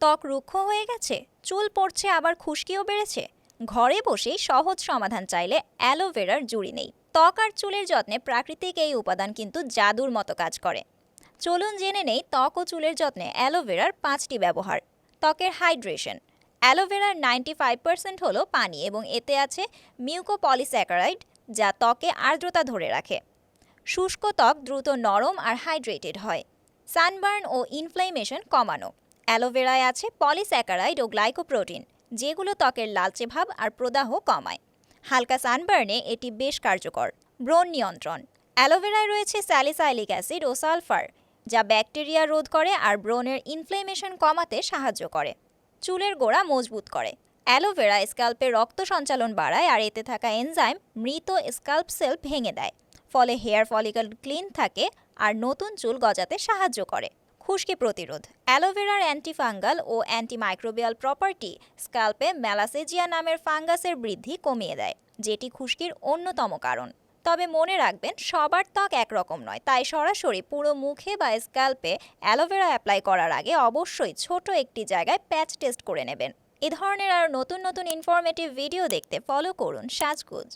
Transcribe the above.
ত্বক রুক্ষ হয়ে গেছে, চুল পড়ছে, আবার খুশকিও বেড়েছে। ঘরে বসেই সহজ সমাধান চাইলে অ্যালোভেরার জুড়ি নেই। ত্বক আর চুলের যত্নে প্রাকৃতিক এই উপাদান কিন্তু জাদুর মতো কাজ করে। চলুন জেনে নেই ত্বক ও চুলের যত্নে অ্যালোভেরার পাঁচটি ব্যবহার। ত্বকের হাইড্রেশন অ্যালোভেরার নাইনটি ফাইভ পার্সেন্ট হলো পানি এবং এতে আছে মিউকোপলিস্যাকারাইড যা ত্বকে আর্দ্রতা ধরে রাখে। শুষ্ক ত্বক দ্রুত নরম আর হাইড্রেটেড হয়। সানবার্ন ও ইনফ্লেমেশন কমানো। অ্যালোভেরায় আছে পলিস্যাকারাইড ও গ্লাইকোপ্রোটিন, যেগুলো ত্বকের লালচে ভাব আর প্রদাহ কমায়। হালকা সানবার্নে এটি বেশ কার্যকর। ব্রণ নিয়ন্ত্রণ। অ্যালোভেরায় রয়েছে স্যালিসাইলিক অ্যাসিড ও সালফার, যা ব্যাকটেরিয়া রোধ করে আর ব্রণের ইনফ্লেমেশন কমাতে সাহায্য করে। চুলের গোড়া মজবুত করে। অ্যালোভেরা স্ক্যাল্পে রক্ত সঞ্চালন বাড়ায় আর এতে থাকা এনজাইম মৃত স্ক্যাল্প সেল ভেঙে দেয়, ফলে হেয়ার ফলিকল ক্লিন থাকে আর নতুন চুল গজাতে সাহায্য করে। খুশকি প্রতিরোধ, অ্যালোভেরার অ্যান্টিফাঙ্গাল ও অ্যান্টিমাইক্রোবিয়াল প্রপার্টি স্কাল্পে ম্যালাসেজিয়া নামের ফাঙ্গাসের বৃদ্ধি কমিয়ে দেয়, যেটি খুশকির অন্যতম কারণ। তবে মনে রাখবেন, সবার ত্বক একরকম নয়, তাই সরাসরি পুরো মুখে বা স্ক্যাল্পে অ্যালোভেরা অ্যাপ্লাই করার আগে অবশ্যই ছোট একটি জায়গায় প্যাচ টেস্ট করে নেবেন। এ ধরনের আরও নতুন নতুন ইনফরমেটিভ ভিডিও দেখতে ফলো করুন সাজগুজ।